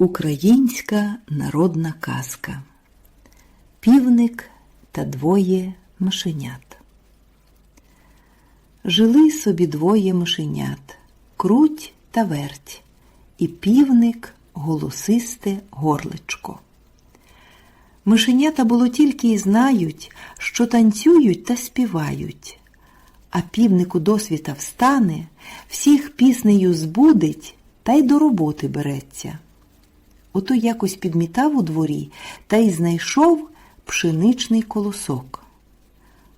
Українська народна казка Півник та двоє мишенят. Жили собі двоє мишенят круть та верть, і півник голосисте горличко. Мишенята було тільки й знають, що танцюють та співають, а півник у досвіта встане, всіх піснею збудить та й до роботи береться. Ото якось підмітав у дворі та й знайшов пшеничний колосок.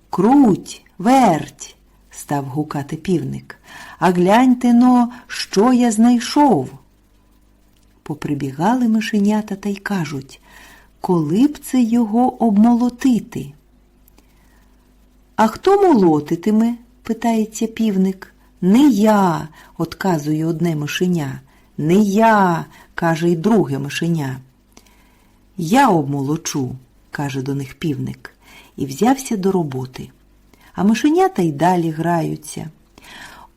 Круть, верть, став гукати півник. А гляньте но, що я знайшов. Поприбігали мишенята та й кажуть, коли б це його обмолотити. А хто молотитиме? питається півник. Не я, отказує одне мишеня. Не я, каже й друге мишеня. Я обмолочу, каже до них півник, і взявся до роботи. А мишенята й далі граються.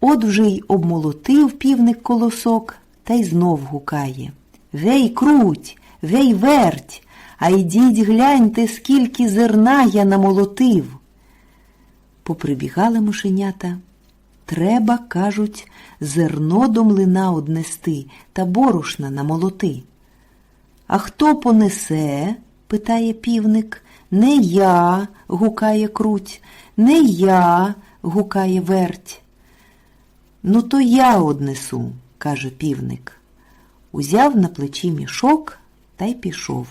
От вже й обмолотив півник колосок та й знов гукає. Вей, круть, вей, верть, а йдіть гляньте, скільки зерна я намолотив. Поприбігали мишенята. Треба, кажуть, зерно до млина однести та борошна намолоти. А хто понесе? питає півник. Не я, гукає круть, не я, гукає верть. Ну, то я однесу, каже півник. Узяв на плечі мішок та й пішов.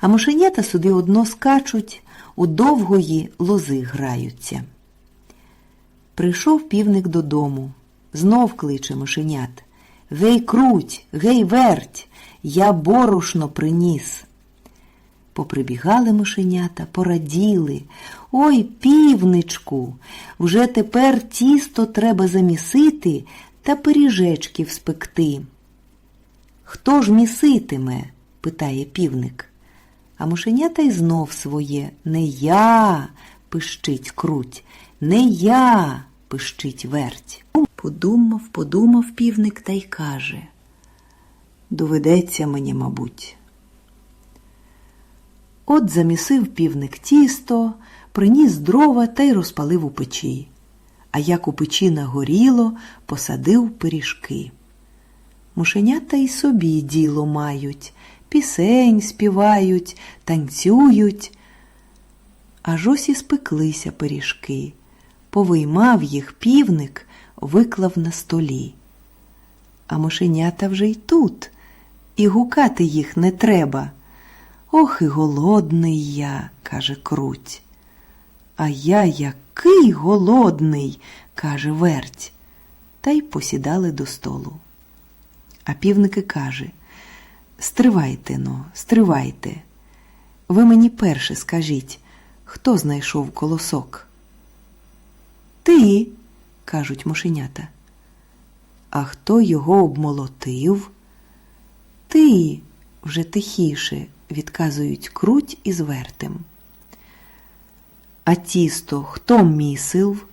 А мишенята сюди одно скачуть, у довгої лози граються. Прийшов півник додому, знов кличе мишенят. Гей, круть, гей, верть, я борошно приніс. Поприбігали мишенята, пораділи. Ой, півничку, вже тепер тісто треба замісити та пиріжечків спекти. Хто ж міситиме? питає півник. А мишенята й знов своє не я, пищить круть, не я, пищить верть. Подумав, подумав півник та й каже Доведеться мені, мабуть. От замісив півник тісто, приніс дрова та й розпалив у печі. А як у печі нагоріло, посадив пиріжки. Мушенята й собі діло мають, пісень співають, танцюють. Аж ось і спеклися пиріжки. Повиймав їх півник, виклав на столі. А мишенята вже й тут, і гукати їх не треба. Ох і голодний я, каже круть. А я який голодний, каже верть. Та й посідали до столу. А півники каже Стривайте но, стривайте. Ви мені перше скажіть, хто знайшов колосок? Ти, кажуть мушенята. А хто його обмолотив? Ти вже тихіше, відказують круть із вертем. А тісто хто місив,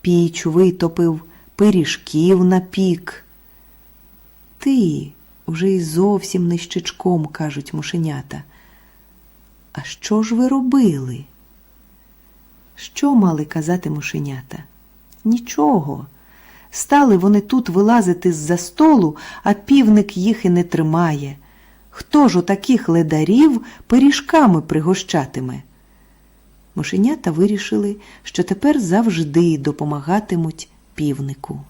піч витопив, пиріжків напік. Ти вже й зовсім нищечком, кажуть мушенята. А що ж ви робили? Що мали казати мушенята? Нічого. Стали вони тут вилазити з-за столу, а півник їх і не тримає. Хто ж у таких ледарів пиріжками пригощатиме? Мушенята вирішили, що тепер завжди допомагатимуть півнику.